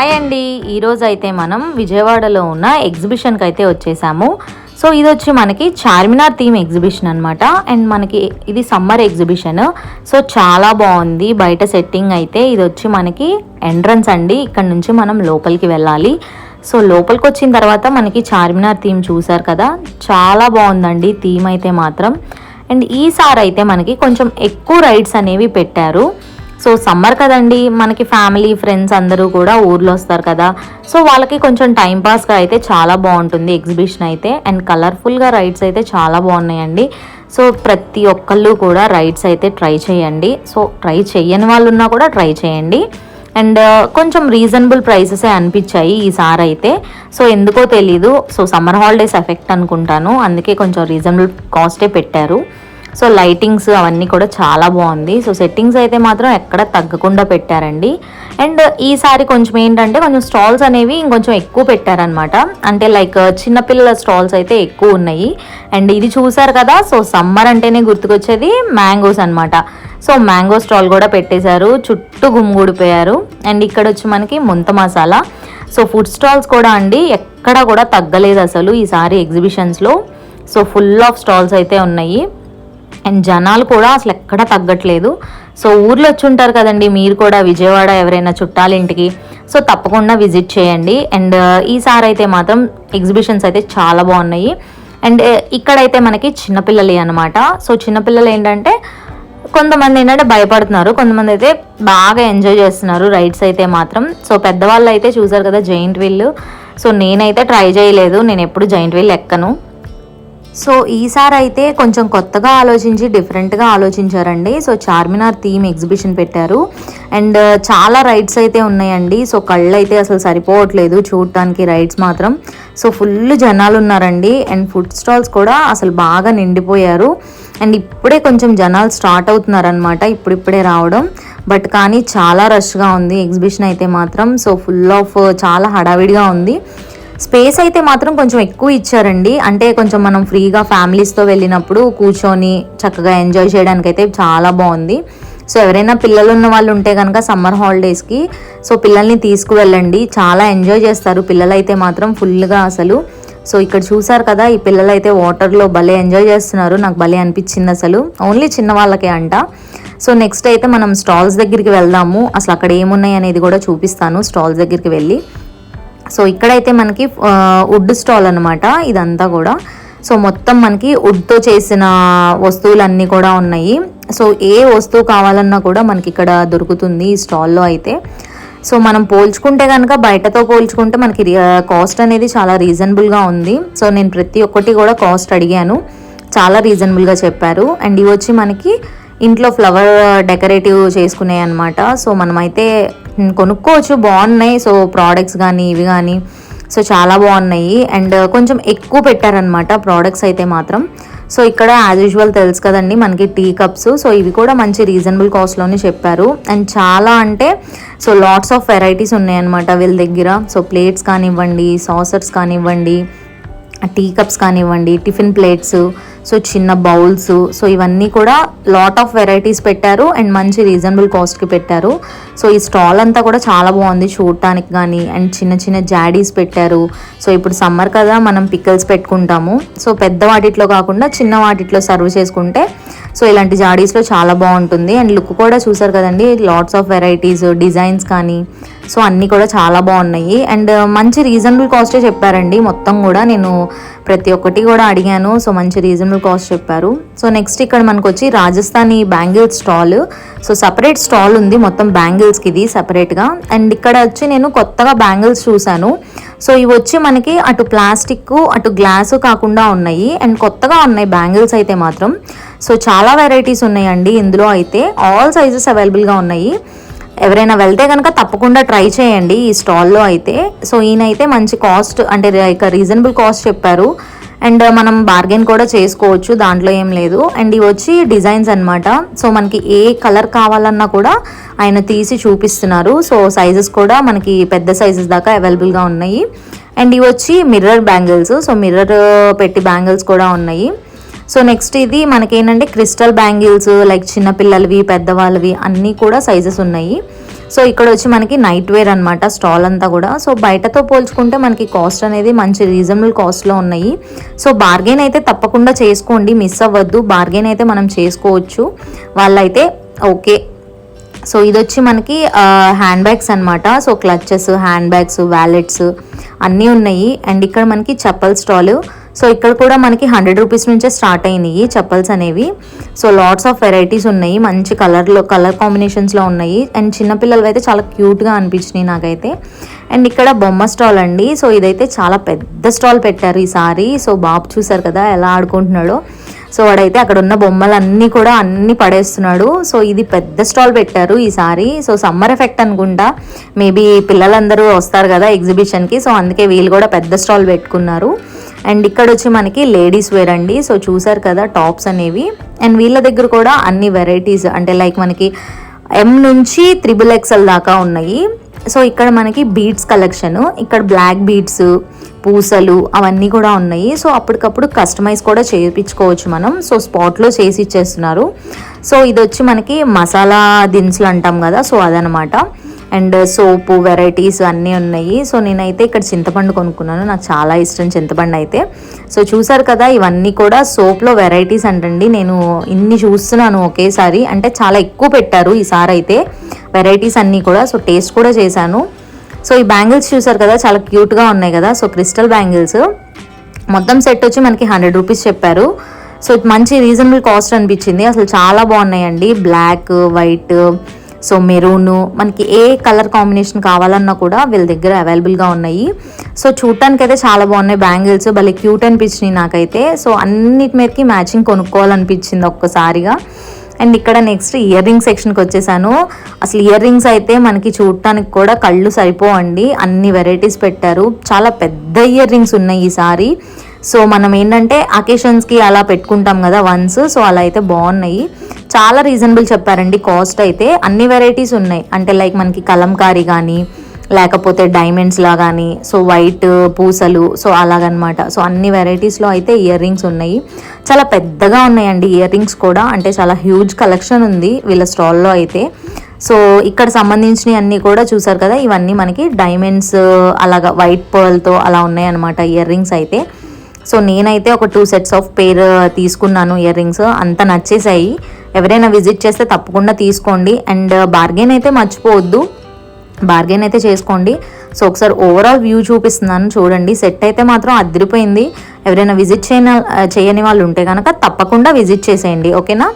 Hi అండి. ఈరోజు అయితే మనం విజయవాడలో ఉన్న ఎగ్జిబిషన్కి అయితే వచ్చేసాము. సో ఇది వచ్చి మనకి చార్మినార్ థీమ్ ఎగ్జిబిషన్ అనమాట అండ్ మనకి ఇది సమ్మర్ ఎగ్జిబిషన్. సో చాలా బాగుంది. బయట సెట్టింగ్ అయితే ఇది వచ్చి మనకి ఎంట్రన్స్ అండి. ఇక్కడ నుంచి మనం లోపలికి వెళ్ళాలి. సో లోపలికి వచ్చిన తర్వాత మనకి చార్మినార్ థీమ్ చూసారు కదా? చాలా బాగుందండి థీమ్ అయితే మాత్రం. అండ్ ఈసారి అయితే మనకి కొంచెం ఎక్కువ రైడ్స్ అనేవి పెట్టారు. సో సమ్మర్ కదండి మనకి ఫ్యామిలీ ఫ్రెండ్స్ అందరూ కూడా ఊర్లో వస్తారు కదా. సో వాళ్ళకి కొంచెం టైం పాస్గా అయితే చాలా బాగుంటుంది ఎగ్జిబిషన్ అయితే. అండ్ కలర్ఫుల్గా రైడ్స్ అయితే చాలా బాగున్నాయండి. సో ప్రతి ఒక్కళ్ళు కూడా రైడ్స్ అయితే ట్రై చేయండి. సో ట్రై చేయని వాళ్ళు ఉన్నా కూడా ట్రై చేయండి. అండ్ కొంచెం రీజనబుల్ ప్రైసెసే అనిపించాయి ఈసారి అయితే. సో ఎందుకో తెలీదు. సో సమ్మర్ హాలిడేస్ ఎఫెక్ట్ అనుకుంటాను. అందుకే కొంచెం రీజనబుల్ కాస్టే పెట్టారు. సో లైటింగ్స్ అవన్నీ కూడా చాలా బాగుంది. సో సెట్టింగ్స్ అయితే మాత్రం ఎక్కడ తగ్గకుండా పెట్టారండి. అండ్ ఈసారి కొంచెం ఏంటంటే కొంచెం స్టాల్స్ అనేవి ఇంకొంచెం ఎక్కువ పెట్టారనమాట అంటే లైక్ uh, చిన్నపిల్లల స్టాల్స్ అయితే ఎక్కువ ఉన్నాయి. అండ్ ఇది చూసారు కదా సో సమ్మర్ అంటేనే గుర్తుకొచ్చేది మ్యాంగోస్ అనమాట సో మ్యాంగో స్టాల్ కూడా పెట్టేశారు చుట్టూ గుమ్మిగూడిపోయారు అండ్ ఇక్కడ వచ్చి మనకి ముంత మసాలా. సో ఫుడ్ స్టాల్స్ కూడా అండి ఎక్కడ కూడా తగ్గలేదు అసలు ఈసారి ఎగ్జిబిషన్స్లో సో ఫుల్ ఆఫ్ స్టాల్స్ అయితే ఉన్నాయి. అండ్ జనాలు కూడా అసలు ఎక్కడా తగ్గట్లేదు. సో ఊర్లో వచ్చి ఉంటారు కదండి మీరు కూడా విజయవాడ ఎవరైనా చుట్టాల ఇంటికి. సో తప్పకుండా విజిట్ చేయండి. అండ్ ఈసారి అయితే మాత్రం ఎగ్జిబిషన్స్ అయితే చాలా బాగున్నాయి. అండ్ eh, ఇక్కడైతే మనకి చిన్నపిల్లలే అనమాట సో చిన్నపిల్లలు ఏంటంటే కొంతమంది ఏంటంటే భయపడుతున్నారు. కొంతమంది అయితే బాగా ఎంజాయ్ చేస్తున్నారు రైడ్స్ అయితే మాత్రం. సో పెద్దవాళ్ళు అయితే చూసారు కదా జైంట్ వీల్. సో నేనైతే ట్రై చేయలేదు. నేను ఎప్పుడు జైంట్ వీల్ ఎక్కను. సో ఈసారి అయితే కొంచెం కొత్తగా ఆలోచించి డిఫరెంట్గా ఆలోచించారండి. సో చార్మినార్ థీమ్ ఎగ్జిబిషన్ పెట్టారు. అండ్ uh, చాలా రైడ్స్ అయితే ఉన్నాయండి. సో కళ్ళు అయితే అసలు సరిపోవట్లేదు చూడటానికి రైడ్స్ మాత్రం. సో ఫుల్ జనాలు ఉన్నారండి. అండ్ ఫుడ్ స్టాల్స్ కూడా అసలు బాగా నిండిపోయారు. అండ్ ఇప్పుడే కొంచెం జనాలు స్టార్ట్ అవుతున్నారనమాట ఇప్పుడిప్పుడే రావడం. బట్ కానీ చాలా రష్గా ఉంది ఎగ్జిబిషన్ అయితే మాత్రం. సో ఫుల్ ఆఫ్ uh, చాలా హడావిడిగా ఉంది. స్పేస్ అయితే మాత్రం కొంచెం ఎక్కువ ఇచ్చారండి. అంటే కొంచెం మనం ఫ్రీగా ఫ్యామిలీస్తో వెళ్ళినప్పుడు కూర్చొని చక్కగా ఎంజాయ్ చేయడానికి అయితే చాలా బాగుంది. సో ఎవరైనా పిల్లలు ఉన్న వాళ్ళు ఉంటే కనుక సమ్మర్ హాలిడేస్కి సో పిల్లల్ని తీసుకువెళ్ళండి. చాలా ఎంజాయ్ చేస్తారు. పిల్లలు అయితే మాత్రం ఫుల్గా అసలు. సో ఇక్కడ చూసారు కదా ఈ పిల్లలు అయితే వాటర్లో భలే ఎంజాయ్ చేస్తున్నారు. నాకు భలే అనిపించింది అసలు. ఓన్లీ చిన్న వాళ్ళకే అంట. సో నెక్స్ట్ అయితే మనం స్టాల్స్ దగ్గరికి వెళ్దాము. అసలు అక్కడ ఏమున్నాయి అనేది కూడా చూపిస్తాను. స్టాల్స్ దగ్గరికి వెళ్ళి. సో ఇక్కడైతే మనకి వుడ్ స్టాల్ అనమాట ఇదంతా కూడా. సో మొత్తం మనకి వుడ్తో చేసిన వస్తువులన్నీ కూడా ఉన్నాయి. సో ఏ వస్తువు కావాలన్నా కూడా మనకి ఇక్కడ దొరుకుతుంది ఈ స్టాల్లో అయితే. సో మనం పోల్చుకుంటే కనుక బయటతో పోల్చుకుంటే మనకి కాస్ట్ అనేది చాలా రీజనబుల్గా ఉంది. సో నేను ప్రతి ఒక్కటి కూడా కాస్ట్ అడిగాను. చాలా రీజనబుల్గా చెప్పారు. అండ్ ఇవి వచ్చి మనకి ఇంట్లో ఫ్లవర్ డెకరేటివ్ చేసుకునే అనమాట సో మనమైతే కొనుక్కోవచ్చు. బాగున్నాయి. సో ప్రోడక్ట్స్ కానీ ఇవి కానీ సో చాలా బాగున్నాయి. అండ్ కొంచెం ఎక్కువ పెట్టారనమాట ప్రోడక్ట్స్ అయితే మాత్రం. సో ఇక్కడ యాజ్ యూజువల్ తెలుసు కదండి మనకి టీ కప్స్ సో ఇవి కూడా మంచి రీజనబుల్ కాస్ట్లోనే చెప్పారు. అండ్ చాలా అంటే సో లాట్స్ ఆఫ్ వెరైటీస్ ఉన్నాయన్నమాట వీళ్ళ దగ్గర. సో ప్లేట్స్ కానివ్వండి సాసర్స్ కానివ్వండి టీ కప్స్ కానివ్వండి టిఫిన్ ప్లేట్స్ సో చిన్న బౌల్స్ సో ఇవన్నీ కూడా లాట్ ఆఫ్ వెరైటీస్ పెట్టారు అండ్ మంచి రీజనబుల్ కాస్ట్కి పెట్టారు. సో ఈ స్టాల్ అంతా కూడా చాలా బాగుంది చూడటానికి కానీ అండ్ చిన్న చిన్న జాడీస్ పెట్టారు. సో ఇప్పుడు సమ్మర్ కదా మనం పిక్కల్స్ పెట్టుకుంటాము. సో పెద్ద వాటిట్లో కాకుండా చిన్న వాటిట్లో సర్వ్ చేసుకుంటే సో ఇలాంటి జాడీస్లో చాలా బాగుంటుంది. అండ్ లుక్ కూడా చూసారు కదండి లాట్స్ ఆఫ్ వెరైటీస్ డిజైన్స్ కానీ. సో అన్నీ కూడా చాలా బాగున్నాయి. అండ్ uh, మంచి రీజనబుల్ కాస్టే చెప్పారండి. మొత్తం కూడా నేను ప్రతి ఒక్కటి కూడా అడిగాను. సో మంచి రీజనబుల్ కాస్ట్ చెప్పారు. సో నెక్స్ట్ ఇక్కడ మనకు వచ్చి Rajasthani bangles stall so separate stall ఉంది మొత్తం బ్యాంగిల్స్కి ఇది సపరేట్గా అండ్ ఇక్కడ వచ్చి నేను కొత్తగా బ్యాంగిల్స్ చూశాను సో ఇవి వచ్చి మనకి అటు ప్లాస్టిక్ అటు గ్లాసు కాకుండా ఉన్నాయి. అండ్ కొత్తగా ఉన్నాయి బ్యాంగిల్స్ అయితే మాత్రం. సో చాలా వెరైటీస్ ఉన్నాయండి. ఇందులో అయితే ఆల్ సైజెస్ అవైలబుల్గా ఉన్నాయి. ఎవరైనా వెళ్తే కనుక తప్పకుండా ట్రై చేయండి ఈ స్టాల్లో అయితే. సో ఈయనైతే మంచి కాస్ట్ అంటే లైక్ రీజనబుల్ కాస్ట్ చెప్పారు. అండ్ మనం బార్గెన్ కూడా చేసుకోవచ్చు దాంట్లో ఏం లేదు. అండ్ ఇవి వచ్చి డిజైన్స్ అనమాట సో మనకి ఏ కలర్ కావాలన్నా కూడా ఆయన తీసి చూపిస్తున్నారు. సో సైజెస్ కూడా మనకి పెద్ద సైజెస్ దాకా అవైలబుల్గా ఉన్నాయి. అండ్ ఇవి వచ్చి మిర్రర్ బ్యాంగిల్స్ సో మిర్రర్ పెట్టి బ్యాంగిల్స్ కూడా ఉన్నాయి. సో నెక్స్ట్ ఇది మనకేంటంటే క్రిస్టల్ బ్యాంగిల్స్ లైక్ చిన్నపిల్లలవి పెద్దవాళ్ళవి అన్నీ కూడా సైజెస్ ఉన్నాయి. సో ఇక్కడ వచ్చి మనకి నైట్ వేర్ అనమాట స్టాల్ అంతా కూడా. సో బయటతో పోల్చుకుంటే మనకి కాస్ట్ అనేది మంచి రీజనబుల్ కాస్ట్లో ఉన్నాయి. సో బార్గెన్ అయితే తప్పకుండా చేసుకోండి మిస్ అవ్వద్దు. బార్గెన్ అయితే మనం చేసుకోవచ్చు. వాళ్ళైతే ఓకే సో ఇది వచ్చి మనకి హ్యాండ్ బ్యాగ్స్ అనమాట so clutches hand bags wallets అన్నీ ఉన్నాయి. అండ్ ఇక్కడ మనకి చెప్పల్ స్టాల్ సో ఇక్కడ కూడా మనకి హండ్రెడ్ రూపీస్ నుంచే స్టార్ట్ అయినాయి చెప్పల్స్ అనేవి. సో లాట్స్ ఆఫ్ వెరైటీస్ ఉన్నాయి. మంచి కలర్లో కలర్ కాంబినేషన్స్లో ఉన్నాయి. అండ్ చిన్నపిల్లలు అయితే చాలా క్యూట్గా అనిపించినాయి నాకైతే. అండ్ ఇక్కడ బొమ్మ స్టాల్ అండి. సో ఇదైతే చాలా పెద్ద స్టాల్ పెట్టారు ఈసారి సో బాబు చూసారు కదా ఎలా ఆడుకుంటున్నాడో. సో వాడైతే అక్కడ ఉన్న బొమ్మలన్నీ కూడా అన్ని పడేస్తున్నాడు. సో ఇది పెద్ద స్టాల్ పెట్టారు ఈసారి సో సమ్మర్ ఎఫెక్ట్ అనుకుంటా. మేబీ పిల్లలందరూ వస్తారు కదా ఎగ్జిబిషన్కి. సో అందుకే వీళ్ళు కూడా పెద్ద స్టాల్ పెట్టుకున్నారు. అండ్ ఇక్కడ వచ్చి మనకి లేడీస్ వేర్ అండి. సో చూసారు కదా టాప్స్ అనేవి. అండ్ వీళ్ళ దగ్గర కూడా అన్ని వెరైటీస్ అంటే లైక్ మనకి ఎం నుంచి త్రిబుల్ ఎక్స్ఎల్ దాకా ఉన్నాయి. సో ఇక్కడ మనకి బీడ్స్ కలెక్షన్ ఇక్కడ బ్లాక్ బీడ్స్ పూసలు అవన్నీ కూడా ఉన్నాయి. సో అప్పటికప్పుడు కస్టమైజ్ కూడా చేయించుకోవచ్చు మనం. సో స్పాట్లో చేసి ఇచ్చేస్తున్నారు. సో ఇది వచ్చి మనకి మసాలా దినుసులు అంటాం కదా సో అదనమాట. అండ్ సోపు వెరైటీస్ అన్నీ ఉన్నాయి. సో నేనైతే ఇక్కడ చింతపండు కొనుక్కున్నాను. నాకు చాలా ఇష్టం చింతపండు అయితే. సో చూసారు కదా ఇవన్నీ కూడా సోప్లో వెరైటీస్ అంటండి. నేను ఇన్ని చూస్తున్నాను ఒకేసారి. అంటే చాలా ఎక్కువ పెట్టారు ఈసారి అయితే. వెరైటీస్ అన్నీ కూడా. సో టేస్ట్ కూడా చేశాను. సో ఈ బ్యాంగిల్స్ చూసారు కదా చాలా క్యూట్గా ఉన్నాయి కదా. So crystal bangles. మొత్తం సెట్ వచ్చి మనకి హండ్రెడ్ రూపీస్ చెప్పారు. సో మంచి రీజనబుల్ కాస్ట్ అనిపించింది. అసలు చాలా బాగున్నాయండి. బ్లాక్ వైట్ సో మెరూన్ మనకి ఏ కలర్ కాంబినేషన్ కావాలన్నా కూడా వీళ్ళ దగ్గర అవైలబుల్గా ఉన్నాయి. సో చూడటానికి అయితే చాలా బాగున్నాయి బ్యాంగిల్స్ భలే క్యూట్ అనిపించినాయి నాకైతే. సో అన్నిటి మీదకి మ్యాచింగ్ కొనుక్కోవాలనిపించింది ఒక్కసారిగా. అండ్ ఇక్కడ నెక్స్ట్ ఇయర్ రింగ్ సెక్షన్కి వచ్చేసాను. అసలు ఇయర్ రింగ్స్ అయితే మనకి చూడటానికి కూడా కళ్ళు సరిపోవండి. అన్ని వెరైటీస్ పెట్టారు. చాలా పెద్ద ఇయర్ రింగ్స్ ఉన్నాయి ఈసారి. సో మనం ఏంటంటే అకేషన్స్కి అలా పెట్టుకుంటాం కదా వన్స్ సో అలా అయితే బాగున్నాయి. చాలా రీజనబుల్ చెప్పారండి కాస్ట్ అయితే. అన్ని వెరైటీస్ ఉన్నాయి. అంటే లైక్ మనకి కలంకారీ కానీ లేకపోతే డైమండ్స్లా కానీ సో వైట్ పూసలు సో అలాగనమాట. సో అన్ని వెరైటీస్లో అయితే ఇయర్ రింగ్స్ ఉన్నాయి. చాలా పెద్దగా ఉన్నాయండి ఇయర్ రింగ్స్ కూడా. అంటే చాలా హ్యూజ్ కలెక్షన్ ఉంది వీళ్ళ స్టాల్లో అయితే. సో ఇక్కడ సంబంధించినవి అన్నీ కూడా చూసారు కదా ఇవన్నీ మనకి డైమండ్స్ అలాగా వైట్ పర్ల్తో అలా ఉన్నాయన్నమాట ఇయర్ రింగ్స్ అయితే. సో నేనైతే ఒక టూ సెట్స్ ఆఫ్ పేర్ తీసుకున్నాను ఇయర్ రింగ్స్ అంత నచ్చేసాయి ఎవరైనా విజిట్ చేస్తే తప్పకుండా తీసుకోండి. అండ్ uh, బార్గెన్ అయితే మర్చిపోవద్దు. బార్గెన్ అయితే చేసుకోండి. సో ఒకసారి ఓవరాల్ వ్యూ చూపిస్తున్నాను. చూడండి. సెట్ అయితే మాత్రం అదిరిపోయింది. ఎవరైనా విజిట్ చేయని చేయని వాళ్ళు ఉంటే కనుక తప్పకుండా విజిట్ చేసేయండి. ఓకేనా?